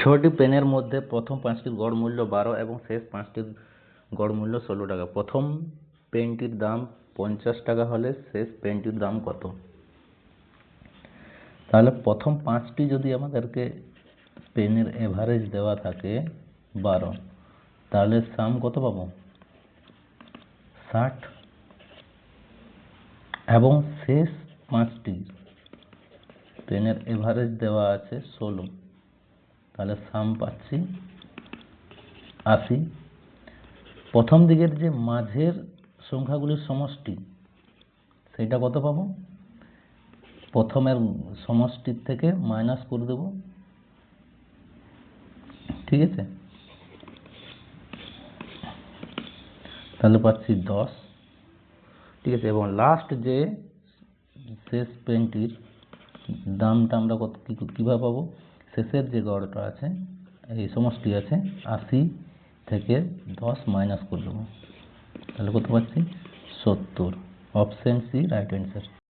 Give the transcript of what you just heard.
ছটি পেনের মধ্যে প্রথম পাঁচটির গড় মূল্য বারো এবং শেষ পাঁচটির গড় মূল্য ষোলো টাকা। প্রথম পেনটির দাম পঞ্চাশ টাকা হলে শেষ পেনটির দাম কত? তাহলে প্রথম পাঁচটি যদি আমাদেরকে পেনের এভারেজ দেওয়া থাকে বারো, তাহলে সাম কত পাবো? ষাট। এবং শেষ পাঁচটি পেনের এভারেজ দেওয়া আছে ষোলো। তাহলে সাম পাচ্ছি, আশি। প্রথম দিকের যে মাঝের সংখ্যাগুলির সমষ্টি, সেটা কত পাবো? প্রথমের সমষ্টির থেকে মাইনাস করে দেব। ঠিক আছে? তাহলে পাচ্ছি দশ। ঠিক আছে, এবং লাস্ট যে শেষ পেনটির দামটা আমরা কত কীভাবে পাবো? শেষের যে গড়টা আছে, এই সমষ্টি আছে, আশি থেকে দশ মাইনাস করে দেবো। তাহলে কত পাচ্ছি? সত্তর। Option C right answer